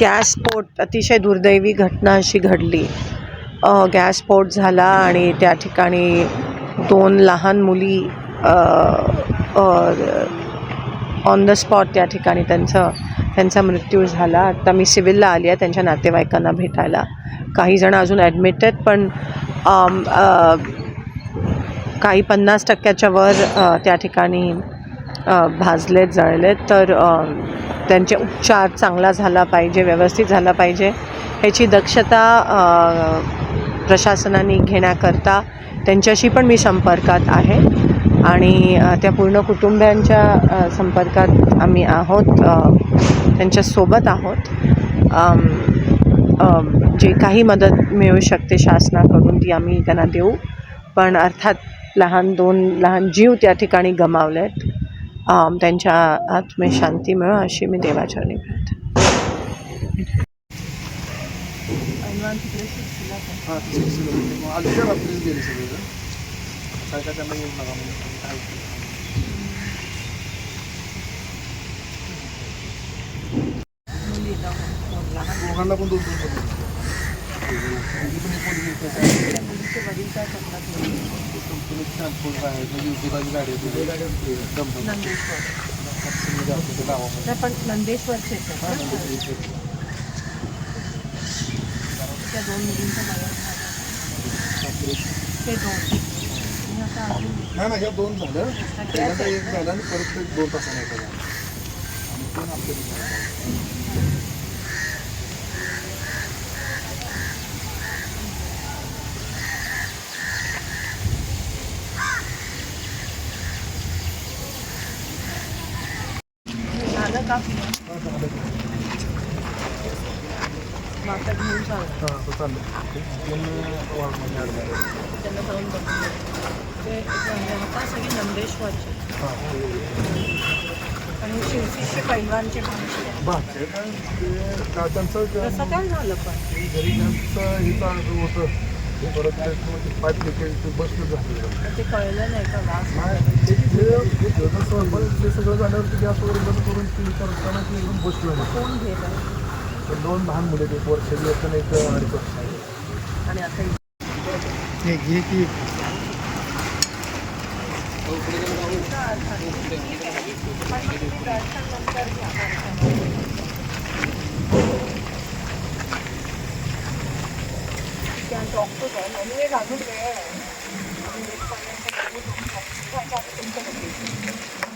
Gas स्फोट अतिशय दुर्दैवी घटना अशी घडली. गॅस स्फोट झाला आणि त्या ठिकाणी दोन लहान मुली ऑन द स्पॉट त्या ठिकाणी त्यांचं त्यांचा मृत्यू झाला. आता मी सिव्हिलला आली आहे त्यांच्या नातेवाईकांना भेटायला. काही जण अजून ॲडमिट आहेत पण काही पन्नास टक्क्याच्या वर त्या ठिकाणी भाजलेत जळलेत. तर त्यांचे उपचार चांगला झाला पाहिजे व्यवस्थित झाला पाहिजे. ह्याची दक्षता प्रशासनाने घेण्याकरता त्यांच्याशी पण मी संपर्कात आहे. आणि त्या पूर्ण कुटुंबियांच्या संपर्कात आम्ही आहोत. त्यांच्यासोबत आहोत. जे काही मदत मिळू शकते शासनाकडून ती आम्ही त्यांना देऊ. पण अर्थात लहान दोन लहान जीव त्या ठिकाणी गमावले आहेत त्यांच्या आत्मे शांती मिळो अशी मी देवाचरणी प्रार्थना ट्रान्सपोर्ट आहे म्हणजे युटिलाची गाडी होती दमदम गावामध्ये पण नंदेश्वरचे त्या दोन मुलींचं ते दोन नाही नाही दोन झालं पहिल्यांदा एक झालं आणि परत दोन तासाने एक झालं आणि पण आपल्या दुकानात झालं माता घेऊन चाललं त्यांना जाऊन ते आता सगळे नंदेश्वरचे आणि शिवशीचे पैलवानचे भाषे त्यांचं तसं काय झालं पण घरी त्यांचं हे होतं परत लिकेज ते बसलं झालं ते कळलं नाही का ते सगळं झाल्यावरती गॅस वगैरे बंद करून ते करताना ते एकदम बसलं नाही कोण घेत दोन लहान मुले ते एक वर्षाची आणि एक अडीच वर्षाची आणि आता हे घे की 연휴에 갔는데, 음, 관련된 부분도 같이 하자고 좀 전에